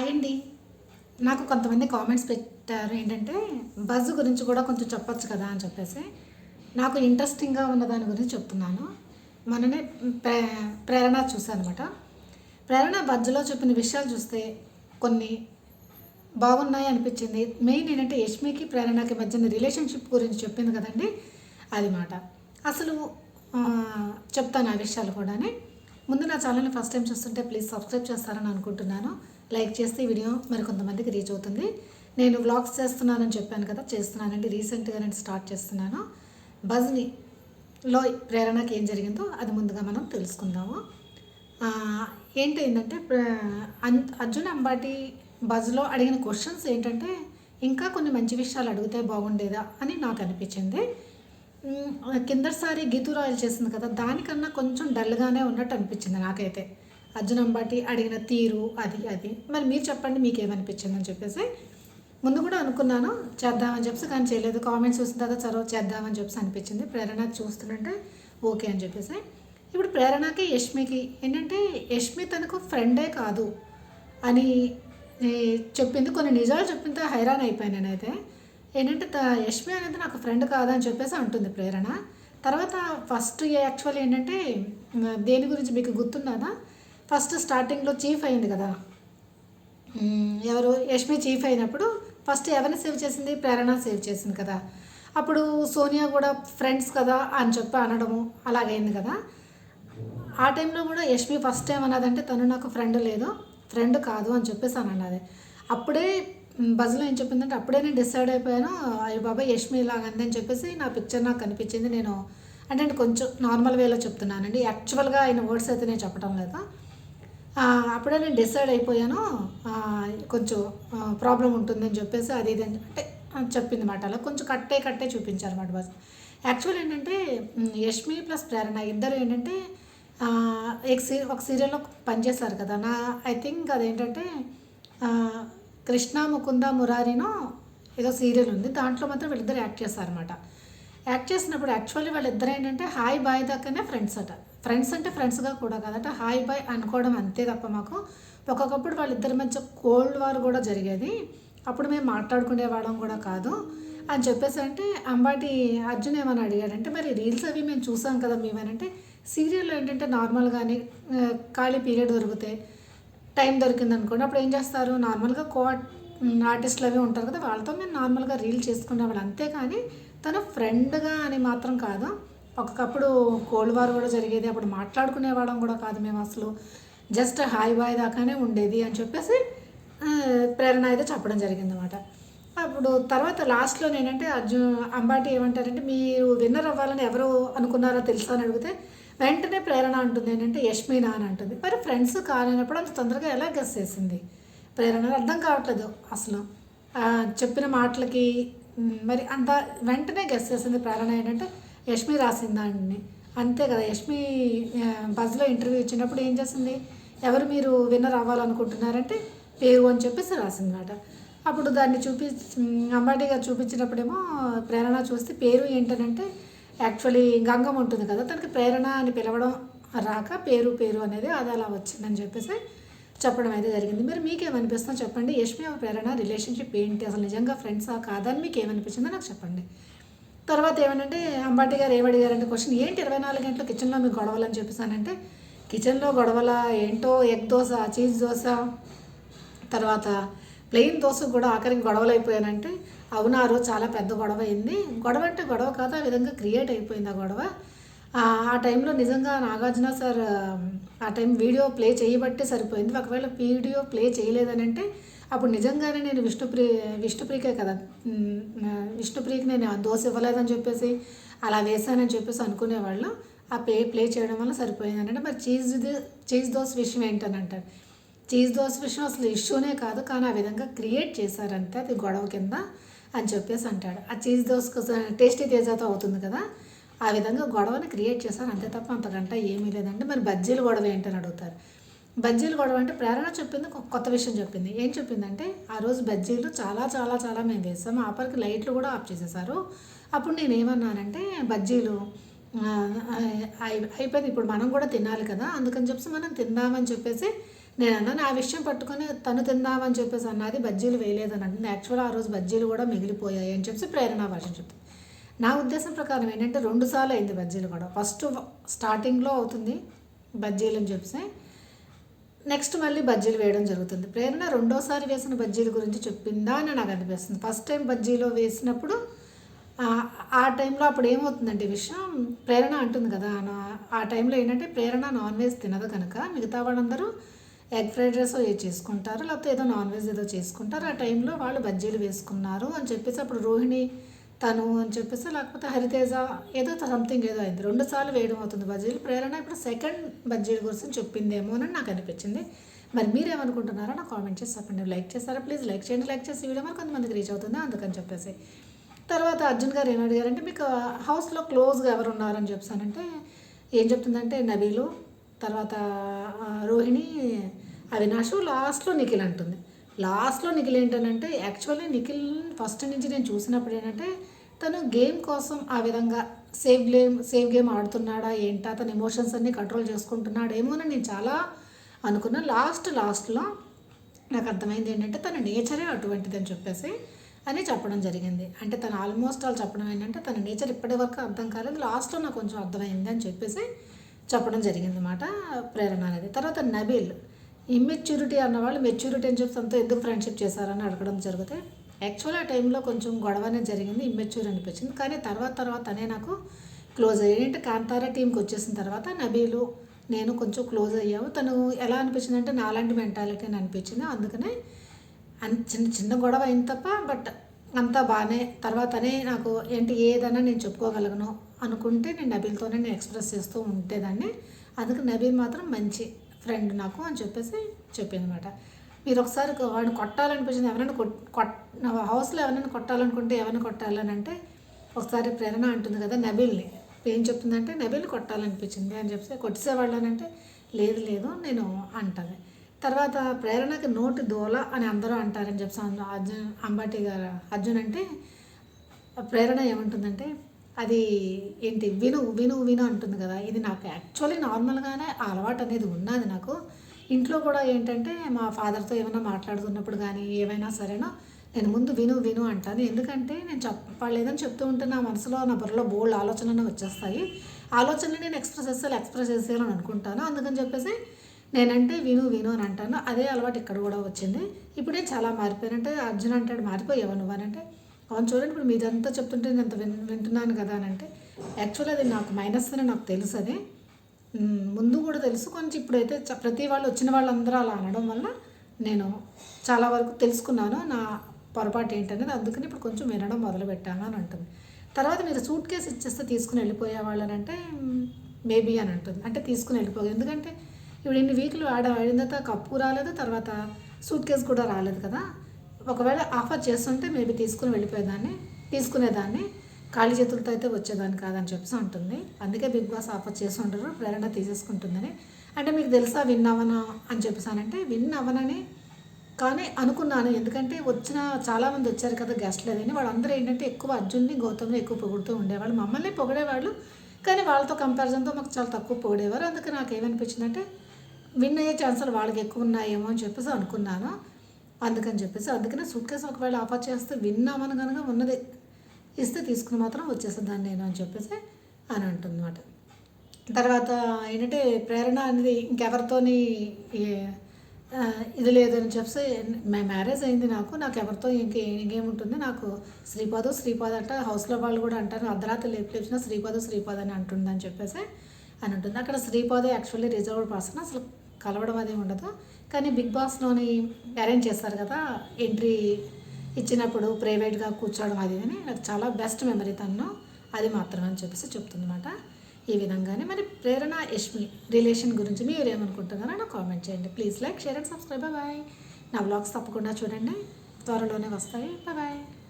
Hi అండి నాకు కొంతమంది కామెంట్స్ పెట్టారు ఏంటంటే బజ్ గురించి కూడా కొంచెం చెప్పొచ్చు కదా అని చెప్పేసి. నాకు ఇంట్రెస్టింగ్గా ఉన్న దాని గురించి చెప్తున్నాను. మొన్ననే ప్రే ప్రేరణ చూసాను అనమాట ప్రేరణ బజ్లో చెప్పిన విషయాలు చూస్తే కొన్ని బాగున్నాయి అనిపించింది. మెయిన్ ఏంటంటే యష్మికి ప్రేరణకి మధ్యన రిలేషన్షిప్ గురించి చెప్పింది కదండి అది మాట. అసలు చెప్తాను ఆ విషయాలు కూడానే. ముందు నా ఛానల్ని ఫస్ట్ టైం చూస్తుంటే ప్లీజ్ సబ్స్క్రైబ్ చేస్తారని అనుకుంటున్నాను. లైక్ చేస్తే ఈ వీడియో మరి కొంతమందికి రీచ్ అవుతుంది. నేను వ్లాగ్స్ చేస్తున్నానని చెప్పాను కదా చేస్తున్నానండి. రీసెంట్గా నేను స్టార్ట్ చేస్తున్నాను. బజ్ని లో ప్రేరణకి ఏం జరిగిందో అది ముందుగా మనం తెలుసుకుందాము. ఏంటంటే అర్జున్ అంబాటి బజ్లో అడిగిన క్వశ్చన్స్ ఏంటంటే ఇంకా కొన్ని మంచి విషయాలు అడిగితే బాగుండేదా అని నాకు అనిపించింది. కిందసారి గీతూ రాయల్ చేసింది కదా దానికన్నా కొంచెం డల్గానే ఉన్నట్టు అనిపించింది నాకైతే. అర్జున్ అంబాటి అడిగిన తీరు అది అది. మరి మీరు చెప్పండి మీకు ఏమనిపించింది అని చెప్పేసి. ముందు కూడా అనుకున్నాను చేద్దామని చెప్పేసి కానీ చేయలేదు. కామెంట్స్ చూసిన తర్వాత చదవ చేద్దామని చెప్పేసి అనిపించింది. ప్రేరణ చూస్తుంటే ఓకే అని చెప్పేసి. ఇప్పుడు ప్రేరణకి యష్మికి ఏంటంటే యష్మి తనకు ఫ్రెండే కాదు అని చెప్పింది. కొన్ని నిజాలు చెప్పింది హైరాన్ అయిపోయాను నేనైతే. ఏంటంటే యష్మి అనేది నాకు ఫ్రెండ్ కాదని చెప్పేసి అంటుంది ప్రేరణ. తర్వాత ఫస్ట్ యాక్చువల్ ఏంటంటే దేని గురించి మీకు గుర్తున్నదా ఫస్ట్ స్టార్టింగ్లో చీఫ్ అయింది కదా. ఎవరు? యష్మి చీఫ్ అయినప్పుడు ఫస్ట్ ఎవరిని సేవ్ చేసింది? ప్రేరణ సేవ్ చేసింది కదా. అప్పుడు సోనియా కూడా ఫ్రెండ్స్ కదా అని చెప్పి అనడము అలాగైంది కదా. ఆ టైంలో కూడా యష్మి ఫస్ట్ టైం అన్నదంటే తను నాకు ఫ్రెండ్ లేదు ఫ్రెండ్ కాదు అని చెప్పేసి అని అన్నది. అప్పుడే బజ్లో ఏం చెప్పిందంటే అప్పుడే నేను డిసైడ్ అయిపోయాను అయ్యి బాబా యష్మి ఇలాగ అని చెప్పేసి నా పిక్చర్ నాకు కనిపించింది. నేను అంటే నేను కొంచెం నార్మల్ వేలో చెప్తున్నానండి. యాక్చువల్గా ఆయన వర్డ్స్ అయితే నేను చెప్పడం లేదు? అప్పుడే నేను డిసైడ్ అయిపోయాను. కొంచెం ప్రాబ్లం ఉంటుందని చెప్పేసి అది ఇది అంటే చెప్పింది మాట. అలా కొంచెం కట్టే కట్టే చూపించారు అనమాట బస్. యాక్చువల్ ఏంటంటే యష్మి ప్లస్ ప్రేరణ ఇద్దరు ఏంటంటే ఒక సీ ఒక సీరియల్లో పనిచేశారు కదా. నా ఐ థింక్ అదేంటంటే కృష్ణ ముకుంద మురారినో ఏదో సీరియల్ ఉంది. దాంట్లో మాత్రం వీళ్ళిద్దరు యాక్ట్ చేస్తారనమాట యాక్ట్ చేసినప్పుడు యాక్చువల్లీ వాళ్ళిద్దరు ఏంటంటే హాయ్ బాయ్ దాకానే ఫ్రెండ్స్ అట. ఫ్రెండ్స్ అంటే ఫ్రెండ్స్గా కూడా కాదట హాయ్ బాయ్ అనుకోవడం అంతే తప్ప మాకు. ఒక్కొక్కప్పుడు వాళ్ళిద్దరి మధ్య కోల్డ్ వార్ కూడా జరిగేది. అప్పుడు మేము మాట్లాడుకునేవాళ్ళం కూడా కాదు. అని చెప్పేసి అంటే అంబాటి అర్జున్ ఏమని అడిగాడంటే మరి రీల్స్ అవి మేము చూసాం కదా మేమేనంటే సీరియల్లో ఏంటంటే నార్మల్గానే ఖాళీ పీరియడ్ దొరికితే టైం దొరికింది అనుకోండి అప్పుడు ఏం చేస్తారు? నార్మల్గా కో ఆర్టిస్టులు అవి ఉంటారు కదా వాళ్ళతో మేము నార్మల్గా రీల్ చేసుకునేవాళ్ళు అంతేకాని తను ఫ్రెండ్గా అని మాత్రం కాదు. ఒకప్పుడు కోల్డ్ వార్ కూడా జరిగేది అప్పుడు మాట్లాడుకునేవాళ్ళం కూడా కాదు మేము అసలు. జస్ట్ హాయ్ బాయ్ దాకానే ఉండేది అని చెప్పేసి ప్రేరణ అయితే చెప్పడం జరిగింది అనమాట అప్పుడు తర్వాత లాస్ట్లో నేనంటే అర్జున్ అంబాటి ఏమంటారంటే మీరు విన్నర్ అవ్వాలని ఎవరు అనుకున్నారో తెలుసా? అని అడిగితే వెంటనే ప్రేరణ అంటుంది. ఏంటంటే యష్మినా అని అంటుంది. మరి ఫ్రెండ్స్ కాలేనప్పుడు అంత తొందరగా ఎలా గెస్ చేసింది? ప్రేరణ అర్థం కావట్లేదు అసలు. చెప్పిన మాటలకి మరి అంత వెంటనే గెస్ చేసింది ప్రేరణ ఏంటంటే యష్మి రాసిందా అండి అంతే కదా యష్మి బజ్లో ఇంటర్వ్యూ ఇచ్చినప్పుడు ఏం చేసింది? ఎవరు మీరు విన్నర్ అవ్వాలనుకుంటున్నారంటే పేరు అని చెప్పేసి రాసిందన్నమాట. అప్పుడు దాన్ని చూపి మ్, అంబాటిగా చూపించినప్పుడేమో ప్రేరణ చూస్తే పేరు ఏంటనంటే యాక్చువల్లీ గంగం ఉంటుంది కదా తనకి ప్రేరణ అని పిలవడం రాక పేరు పేరు అనేది అది అలా వచ్చిందని చెప్పేసి చెప్పడం అయితే జరిగింది. మీరు మీకేమనిపిస్తుందో చెప్పండి. యష్మి ప్రేరణ రిలేషన్షిప్ ఏంటి? అసలు నిజంగా ఫ్రెండ్సా? కాదని మీకు ఏమనిపించిందో నాకు చెప్పండి. తర్వాత ఏమనంటే అంబాటి గారు ఏమడిగారంటే క్వశ్చన్ ఏంటి ఇరవై నాలుగు గంటలు కిచెన్లో మీకు గొడవలు అని చెప్పేసానంటే కిచెన్లో గొడవల ఏంటో ఎగ్ దోశ చీజ్ దోశ తర్వాత ప్లెయిన్ దోశ కూడా ఆఖరికి గొడవలు అయిపోయానంటే అవునారు చాలా పెద్ద గొడవ అయింది. గొడవ అంటే గొడవ కాదు ఆ విధంగా క్రియేట్ అయిపోయింది ఆ గొడవ. ఆ టైంలో నిజంగా నాగార్జున సార్ ఆ టైం వీడియో ప్లే చేయబట్టే సరిపోయింది. ఒకవేళ వీడియో ప్లే చేయలేదనంటే అప్పుడు నిజంగానే నేను విష్ణుప్రి విష్ణుప్రియకే కదా. విష్ణుప్రియకి నేను ఆ దోశ ఇవ్వలేదని చెప్పేసి అలా వేసానని చెప్పేసి అనుకునేవాళ్ళు. ఆ ప్లే ప్లే చేయడం వల్ల సరిపోయింది అంటే మరి చీజ్ చీజ్ దోశ విషయం ఏంటని అంటారు. చీజ్ దోశ విషయం అసలు ఇష్యూనే కాదు కానీ ఆ విధంగా క్రియేట్ చేశారంటే అది గొడవ కింద అని చెప్పేసి అంటాడు. ఆ చీజ్ దోశ టేస్టీ తేజాతో అవుతుంది కదా ఆ విధంగా గొడవని క్రియేట్ చేశారు. అంతే తప్ప అంతకంటే ఏమీ లేదంటే మరి బజ్జీలు గొడవ ఏంటని అడుగుతారు. బజ్జీలు గొడవ అంటే ప్రేరణ చెప్పింది కొత్త విషయం చెప్పింది. ఏం చెప్పిందంటే ఆ రోజు బజ్జీలు చాలా చాలా చాలా మేము వేసాం. ఆపరికి లైట్లు కూడా ఆఫ్ చేసేసారు. అప్పుడు నేను ఏమన్నానంటే బజ్జీలు అయిపోయింది. ఇప్పుడు మనం కూడా తినాలి కదా. అందుకని చెప్పేసి మనం తిందామని చెప్పేసి నేను అన్నాను. ఆ విషయం పట్టుకొని తను తిందామని చెప్పేసి అన్నది బజ్జీలు వేయలేదని అంటుంది యాక్చువల్గా ఆ రోజు బజ్జీలు కూడా మిగిలిపోయాయి అని చెప్పేసి ప్రేరణ భాష చెప్తుంది నా ఉద్దేశం ప్రకారం ఏంటంటే రెండు సార్లు అయింది బజ్జీలు కూడా ఫస్ట్ స్టార్టింగ్లో అవుతుంది బజ్జీలు అని చెప్పేసి. నెక్స్ట్ మళ్ళీ బజ్జీలు వేయడం జరుగుతుంది. ప్రేరణ రెండోసారి వేసిన బజ్జీల గురించి చెప్పిందా అని నాకు అనిపిస్తుంది. ఫస్ట్ టైం బజ్జీలో వేసినప్పుడు ఆ- టైంలో అప్పుడు ఏమవుతుందంటే విషయం ప్రేరణ అంటుంది కదా. నా- ఆ టైంలో ఏంటంటే ప్రేరణ నాన్ వెజ్ తినదు కనుక మిగతా వాళ్ళందరూ ఎగ్ ఫ్రైడ్ రైస్ ఏ చేసుకుంటారు లేకపోతే ఏదో నాన్ వెజ్ ఏదో చేసుకుంటారు. ఆ టైంలో వాళ్ళు బజ్జీలు వేసుకున్నారు అని చెప్పేసి అప్పుడు రోహిణి తను అని చెప్పేసి లేకపోతే హరితేజ ఏదో సంథింగ్ ఏదో అయింది. రెండు సార్లు వేయడం అవుతుంది బజ్జీలు. ప్రేరణ ఇప్పుడు సెకండ్ బజ్జీల గురించి చెప్పిందేమో అని నాకు అనిపించింది. మరి మీరేమనుకుంటున్నారో నాకు కామెంట్ చేసి చెప్పండి. లైక్ చేస్తారా ప్లీజ్ లైక్ చేయండి. లైక్ చేసి వీడియో మరి కొంతమందికి రీచ్ అవుతుంది? అందుకని చెప్పేసి. తర్వాత అర్జున్ గారు ఏం అడిగారంటే మీకు హౌస్లో క్లోజ్గా ఎవరు ఉన్నారని చెప్పానంటే ఏం చెప్తుందంటే నబీలు తర్వాత రోహిణి అవినాష్ లాస్ట్లో నిఖిల్ అంటుంది. లాస్ట్లో నిఖిల్ ఏంటనంటే యాక్చువల్లీ నిఖిల్ ఫస్ట్ నుంచి నేను చూసినప్పుడు ఏంటంటే తను గేమ్ కోసం ఆ విధంగా సేఫ్ గేమ్ సేఫ్ గేమ్ ఆడుతున్నాడా ఏంటా తన ఎమోషన్స్ అన్నీ కంట్రోల్ చేసుకుంటున్నాడేమో అని నేను చాలా అనుకున్నా. లాస్ట్ లాస్ట్లో నాకు అర్థమైంది ఏంటంటే తన నేచరే అటువంటిది అని చెప్పేసి అని చెప్పడం జరిగింది. అంటే తను ఆల్మోస్ట్ ఆల్ చెప్పడం ఏంటంటే తన నేచర్ ఇప్పటి వరకు అర్థం కాలేదు. లాస్ట్లో నాకు కొంచెం అర్థమైంది అని చెప్పేసి చెప్పడం జరిగింది అనమాట ప్రేరణ అనేది. తర్వాత నబీల్ ఇమ్మెచ్యూరిటీ అన్న వాళ్ళు మెచ్యూరిటీ అని చెప్పి తనతో ఎందుకు ఫ్రెండ్షిప్ చేశారని అడగడం జరిగితే యాక్చువల్ ఆ టైంలో కొంచెం గొడవ అనేది జరిగింది ఇమ్మెచ్యూర్ అనిపించింది. కానీ తర్వాత తర్వాత అనే నాకు క్లోజ్ అయ్యాయి. ఏంటంటే కాంతారా టీంకి వచ్చేసిన తర్వాత నబీలు నేను కొంచెం క్లోజ్ అయ్యాము. తను ఎలా అనిపించింది అంటే నాలాంటి మెంటాలిటీ అని అనిపించింది. అందుకనే అన్ చిన్న చిన్న గొడవ అయింది తప్ప బట్ అంతా బాగానే తర్వాతనే నాకు ఏంటి? ఏదైనా నేను చెప్పుకోగలను అనుకుంటే నేను నబీల్తోనే నేను ఎక్స్ప్రెస్ చేస్తూ ఉండేదాన్ని. అందుకు నబీల్ మాత్రం మంచి ఫ్రెండ్ నాకు అని చెప్పేసి చెప్పింది అనమాట మీరు ఒకసారి వాడిని కొట్టాలనిపించింది ఎవరైనా కొట్ కొట్ హౌస్లో ఎవరైనా కొట్టాలనుకుంటే ఎవరిని కొట్టాలని అంటే ఒకసారి ప్రేరణ అంటుంది కదా నబిల్ని. ఏం చెప్తుందంటే నబిల్ని కొట్టాలనిపించింది అని చెప్పి కొట్టేసేవాళ్ళనంటే లేదు లేదు నేను అంటుంది. తర్వాత ప్రేరణకి నోటి దోల అని అందరూ అంటారని చెప్పి అర్జున్ అంబాటి గారు అర్జున్ అంటే ప్రేరణ ఏమంటుందంటే అది ఏంటి విను విను విను అంటుంది కదా. ఇది నాకు యాక్చువల్లీ నార్మల్గానే ఆ అలవాటు అనేది ఉన్నది నాకు. ఇంట్లో కూడా ఏంటంటే మా ఫాదర్తో ఏమైనా మాట్లాడుతున్నప్పుడు కానీ ఏమైనా సరేనా నేను ముందు విను విను అంటాను. ఎందుకంటే నేను చెప్పలేదని చెప్తూ ఉంటే నా మనసులో నా బుర్రలో బోల్డ్ ఆలోచనలు వచ్చేస్తాయి. ఆలోచనలు నేను ఎక్స్ప్రెస్ చేస్తే ఎక్స్ప్రెస్ చేసేయాలని అనుకుంటాను. అందుకని చెప్పేసి నేనంటే విను విను అని అంటాను. అదే అలవాటు ఇక్కడ కూడా వచ్చింది. ఇప్పుడే చాలా మారిపోయానంటే అర్జున్ అంటాడు మారిపోయావు నువ్వు? అని అంటే అవును చూడండి ఇప్పుడు మీదంతా చెప్తుంటే నేను అంత విన్ వింటున్నాను కదా అని అంటే యాక్చువల్ అది నాకు మైనస్ అని నాకు తెలుసు అది. ముందు కూడా తెలుసు కొంచెం ఇప్పుడైతే చ- ప్రతి వాళ్ళు వచ్చిన వాళ్ళందరూ అలా అనడం వల్ల నేను చాలా వరకు తెలుసుకున్నాను నా పొరపాటు ఏంటనేది. అందుకని ఇప్పుడు కొంచెం వినడం మొదలు పెట్టాను అని అంటుంది. తర్వాత మీరు సూట్ కేసు ఇచ్చేస్తే తీసుకుని వెళ్ళిపోయే అని అంటే మేబీ అని అంటుంది. అంటే తీసుకుని వెళ్ళిపో ఎందుకంటే ఇప్పుడు ఇన్ని వీక్లు ఆడ ఆడిన తర్వాత కప్పు రాలేదు తర్వాత సూట్ కేసు కూడా రాలేదు కదా. ఒకవేళ ఆఫర్ చేస్తుంటే మేబీ తీసుకుని వెళ్ళిపోయేదాన్ని తీసుకునేదాన్ని. ఖాళీ చేతులతో అయితే వచ్చేదాన్ని కాదని చెప్పేసి అంటుంది అందుకే బిగ్ బాస్ ఆఫర్ చేసి ఉంటారు ప్రేరణ తీసేసుకుంటుందని. అంటే మీకు తెలుసా విన్ అవనా అని చెప్పేసానంటే విన్ అవ్వనని కానీ అనుకున్నాను. ఎందుకంటే వచ్చిన చాలామంది వచ్చారు కదా గెస్ట్లు అదని వాళ్ళందరూ ఏంటంటే ఎక్కువ అర్జున్ని గౌతమ్ని ఎక్కువ పొగుడుతూ ఉండేవాళ్ళు. మమ్మల్ని పొగిడేవాళ్ళు. కానీ వాళ్ళతో కంపారిజన్తో మాకు చాలా తక్కువ పొగిడేవారు. అందుకే నాకు ఏమనిపించిందంటే విన్ అయ్యే ఛాన్సులు వాళ్ళకి ఎక్కువ ఉన్నాయేమో అని చెప్పేసి అనుకున్నాను. అందుకని చెప్పేసి అందుకనే సూట్ కేసు ఒకవేళ ఆఫర్ చేస్తే విన్నామని కనుక ఉన్నది. ఇస్తే తీసుకుని మాత్రం వచ్చేసేదాన్ని నేను అని చెప్పేసి అని అంటుందన్నమాట. తర్వాత ఏంటంటే ప్రేరణ అనేది ఇంకెవరితోని ఇది లేదని చెప్పి మే మ్యారేజ్ అయింది నాకు నాకు ఎవరితో ఇంకే ఇంకేముంటుంది? నాకు శ్రీపాదు శ్రీపాద అంట హౌస్లో వాళ్ళు కూడా అంటారు అర్ధరాత్రి లేపు లేచిన శ్రీపాదు శ్రీపాద అని అంటుందని చెప్పేసి అని ఉంటుంది. అక్కడ శ్రీపాద యాక్చువల్లీ రిజర్వ్డ్ పర్సన్ అసలు కలవడం అదే ఉండదు. కానీ బిగ్ బాస్లోని అరేంజ్ చేస్తారు కదా ఎంట్రీ ఇచ్చినప్పుడు ప్రైవేట్గా కూర్చోవడం అది అని నాకు చాలా బెస్ట్ మెమరీ తను అది మాత్రమే అని చెప్పేసి చెప్తుందన్నమాట. ఈ విధంగానే మరి ప్రేరణ యష్మి రిలేషన్ గురించి మీరు ఏమనుకుంటున్నారో నాకు కామెంట్ చేయండి. Please like share and subscribe. Bye. నా బ్లాగ్స్ తప్పకుండా చూడండి. త్వరలోనే వస్తాయి. బాయ్.